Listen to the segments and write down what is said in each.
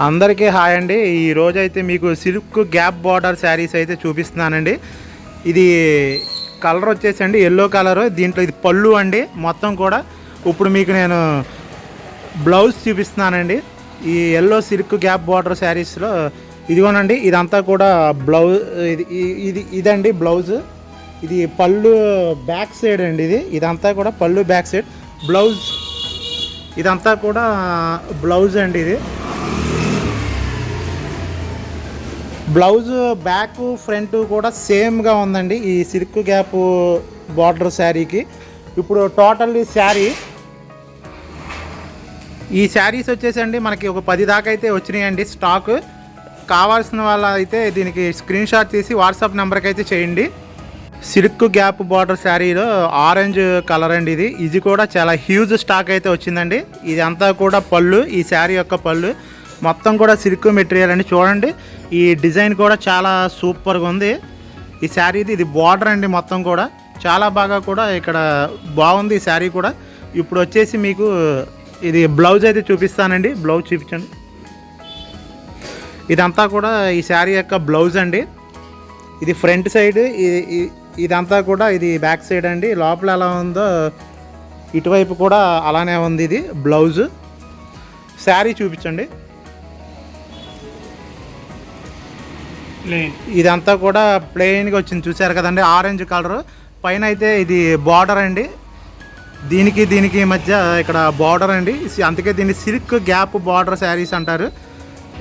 అందరికీ హాయ్ అండి. ఈ రోజైతే అయితే మీకు సిల్క్ గ్యాప్ బార్డర్ శారీస్ అయితే చూపిస్తున్నానండి. ఇది కలర్ వచ్చేసండి ఎల్లో కలర్. దీంట్లో ఇది పళ్ళు అండి. మొత్తం కూడా ఇప్పుడు మీకు నేను బ్లౌజ్ చూపిస్తున్నానండి. ఈ ఎల్లో సిల్క్ గ్యాప్ బార్డర్ శారీస్లో ఇదిగోనండి ఇదంతా కూడా బ్లౌజ్ ఇది ఇది ఇదండి బ్లౌజ్. ఇది పళ్ళు బ్యాక్ సైడ్ అండి ఇది. ఇదంతా కూడా పళ్ళు బ్యాక్ సైడ్. బ్లౌజ్ ఇదంతా కూడా బ్లౌజ్ అండి ఇది. బ్లౌజ్ బ్యాక్ ఫ్రంట్ కూడా సేమ్గా ఉందండి. ఈ సిల్క్ గ్యాప్ బార్డర్ శారీకి. ఇప్పుడు టోటల్ శారీ ఈ శారీస్ వచ్చేసండి మనకి ఒక పది దాకా అయితే వచ్చినాయండి స్టాక్ కావాల్సిన వాళ్ళ అయితే దీనికి స్క్రీన్ షాట్ తీసి వాట్సాప్ నెంబర్కి అయితే చేయండి. సిల్క్ గ్యాప్ బార్డర్ శారీలో ఆరెంజ్ కలర్ అండి ఇది. ఇది కూడా చాలా హ్యూజ్ స్టాక్ అయితే వచ్చిందండి. ఇది అంతా కూడా పళ్ళు ఈ శారీ యొక్క పళ్ళు. మొత్తం కూడా సిల్క్ మెటీరియల్ అండి. చూడండి ఈ డిజైన్ కూడా చాలా సూపర్గా ఉంది. ఈ శారీది ఇది బార్డర్ అండి మొత్తం కూడా. చాలా బాగా కూడా ఇక్కడ బాగుంది ఈ శారీ కూడా. ఇప్పుడు వచ్చేసి మీకు ఇది బ్లౌజ్ అయితే చూపిస్తానండి. బ్లౌజ్ చూపించండి. ఇదంతా కూడా ఈ శారీ యొక్క బ్లౌజ్ అండి. ఇది ఫ్రంట్ సైడ్ ఇదంతా కూడా ఇది బ్యాక్ సైడ్ అండి. లోపల ఎలా ఉందో ఇటువైపు కూడా అలానే ఉంది ఇది బ్లౌజ్. శారీ చూపించండి. ఇదంతా కూడా ప్లెయిన్గా వచ్చింది. చూసారు కదండి? ఆరెంజ్ కలర్ పైన అయితే ఇది బార్డర్ అండి. దీనికి దీనికి మధ్య ఇక్కడ బార్డర్ అండి. అందుకే దీన్ని సిల్క్ గ్యాప్ బార్డర్ శారీస్ అంటారు.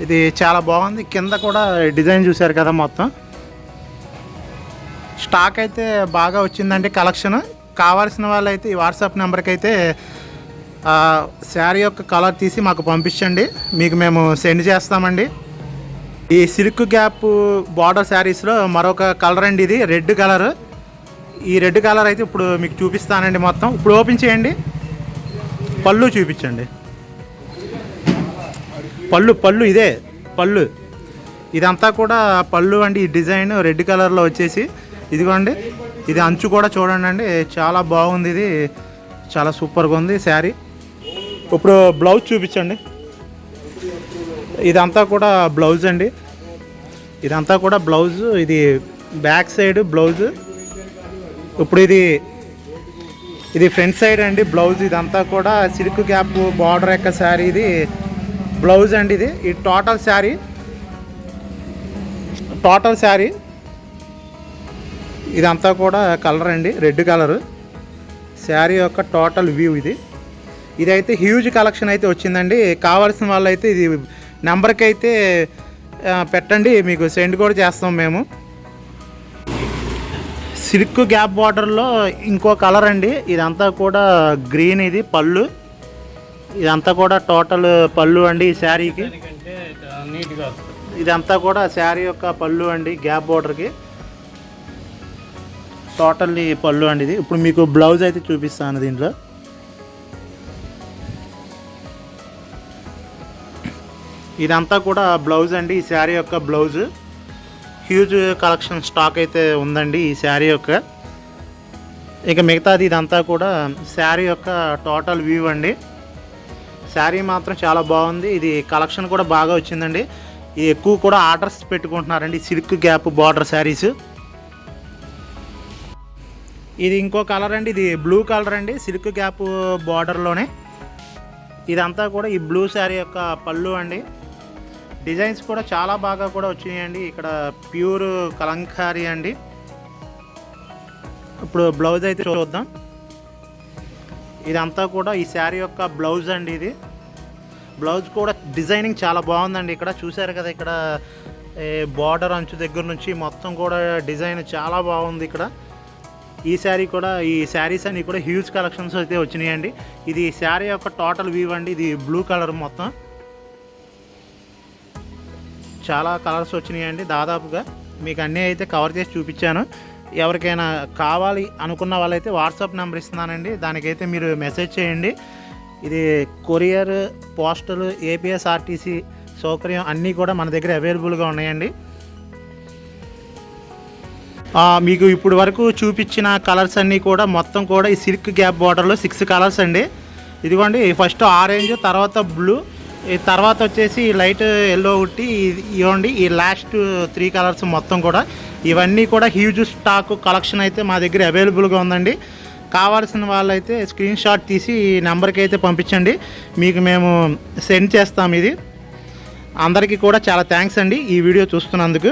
ఇది చాలా బాగుంది. కింద కూడా డిజైన్ చూసారు కదా మొత్తం. స్టాక్ అయితే బాగా వచ్చిందండి కలెక్షన్ కావాల్సిన వాళ్ళైతే ఈ వాట్సాప్ నెంబర్కి అయితే శారీ యొక్క కలర్ తీసి మాకు పంపించండి. మీకు మేము సెండ్ చేస్తామండి. ఈ సిల్క్ గ్యాప్ బార్డర్ శారీస్లో మరొక కలర్ అండి ఇది రెడ్ కలర్. ఈ రెడ్ కలర్ అయితే ఇప్పుడు మీకు చూపిస్తానండి మొత్తం. ఇప్పుడు ఓపెన్ చేయండి. పళ్ళు చూపించండి. పళ్ళు పళ్ళు ఇదే పళ్ళు. ఇదంతా కూడా పళ్ళు అండి ఈ డిజైన్ రెడ్ కలర్లో వచ్చేసి. ఇదిగోండి ఇది అంచు కూడా చూడండి అండి. చాలా బాగుంది ఇది. చాలా సూపర్గా ఉంది శారీ. ఇప్పుడు బ్లౌజ్ చూపించండి. ఇదంతా కూడా బ్లౌజ్ అండి. ఇదంతా కూడా బ్లౌజ్ ఇది బ్యాక్ సైడ్ బ్లౌజ్. ఇప్పుడు ఇది ఇది ఫ్రంట్ సైడ్ అండి బ్లౌజ్. ఇదంతా కూడా సిల్క్ గ్యాప్ బార్డర్ యొక్క శారీ ఇది. బ్లౌజ్ అండి ఇది. ఈ టోటల్ శారీ టోటల్ శారీ. ఇదంతా కూడా కలర్ అండి రెడ్ కలర్. శారీ యొక్క టోటల్ వ్యూ ఇది. ఇదైతే హ్యూజ్ కలెక్షన్ అయితే వచ్చిందండి. కావాల్సిన వాళ్ళైతే ఇది నెంబర్కి అయితే పెట్టండి మీకు సెండ్ కూడా చేస్తాం మేము. సిల్క్ గ్యాప్ బార్డర్లో ఇంకో కలర్ అండి. ఇదంతా కూడా గ్రీన్ ఇది పళ్ళు. ఇదంతా కూడా టోటల్ పళ్ళు అండి ఈ శారీకి. నీట్గా ఇదంతా కూడా శారీ యొక్క పళ్ళు అండి గ్యాప్ బార్డర్కి. టోటల్లీ పళ్ళు అండి ఇది. ఇప్పుడు మీకు బ్లౌజ్ అయితే చూపిస్తాను దీంట్లో. ఇదంతా కూడా బ్లౌజ్ అండి. ఈ శారీ యొక్క బ్లౌజ్. హ్యూజ్ కలెక్షన్ స్టాక్ అయితే ఉందండి ఈ శారీ యొక్క. ఇక మిగతాది ఇదంతా కూడా శారీ యొక్క టోటల్ వ్యూ అండి. శారీ మాత్రం చాలా బాగుంది. ఇది కలెక్షన్ కూడా బాగా వచ్చిందండి. ఎక్కువ కూడా orders పెట్టుకుంటున్నారండి. Silk gap border saris. ఇది ఇంకో కలర్ అండి. ఇది బ్లూ కలర్ అండి. సిల్క్ గ్యాప్ బార్డర్లోనే. ఇదంతా కూడా ఈ బ్లూ శారీ యొక్క పళ్ళు అండి. డిజైన్స్ కూడా చాలా బాగా కూడా వచ్చినాయండి. ఇక్కడ ప్యూర్ కలంకారీ అండి. ఇప్పుడు బ్లౌజ్ అయితే చూద్దాం. ఇదంతా కూడా ఈ శారీ యొక్క బ్లౌజ్ అండి ఇది. బ్లౌజ్ కూడా డిజైనింగ్ చాలా బాగుందండి. ఇక్కడ చూసారు కదా ఇక్కడ బార్డర్ అంచు దగ్గర నుంచి మొత్తం కూడా డిజైన్ చాలా బాగుంది ఇక్కడ. ఈ శారీ కూడా ఈ శారీస్ అన్ని కూడా హ్యూజ్ కలెక్షన్స్ అయితే వచ్చినాయండి. ఇది శారీ యొక్క టోటల్ వ్యూ అండి. ఇది బ్లూ కలర్ మొత్తం. చాలా కలర్స్ వచ్చినాయండి. దాదాపుగా మీకు అన్నీ అయితే కవర్ చేసి చూపించాను. ఎవరికైనా కావాలి అనుకున్న వాళ్ళైతే వాట్సాప్ నెంబర్ ఇస్తున్నానండి. దానికైతే మీరు మెసేజ్ చేయండి. ఇది కొరియర్ పోస్టల్ ఏపీఎస్ఆర్టీసీ సౌకర్యం అన్నీ కూడా మన దగ్గర అవైలబుల్గా ఉన్నాయండి. మీకు ఇప్పుడు వరకు చూపించిన కలర్స్ అన్నీ కూడా మొత్తం కూడా ఈ సిల్క్ గ్యాప్ బార్డర్లో సిక్స్ కలర్స్ అండి. ఇదిగోండి ఫస్ట్ ఆరెంజ్ తర్వాత బ్లూ ఈ తర్వాత వచ్చేసి ఈ లైట్ ఎల్లో ఒకటి ఇవ్వండి ఈ లాస్ట్ త్రీ కలర్స్ మొత్తం కూడా. ఇవన్నీ కూడా హ్యూజ్ స్టాక్ కలెక్షన్ అయితే మా దగ్గర అవైలబుల్గా ఉందండి. కావాల్సిన వాళ్ళైతే స్క్రీన్ షాట్ తీసి ఈ నెంబర్కి అయితే పంపించండి. మీకు మేము సెండ్ చేస్తాం ఇది. అందరికీ కూడా చాలా థ్యాంక్స్ అండి ఈ వీడియో చూస్తున్నందుకు.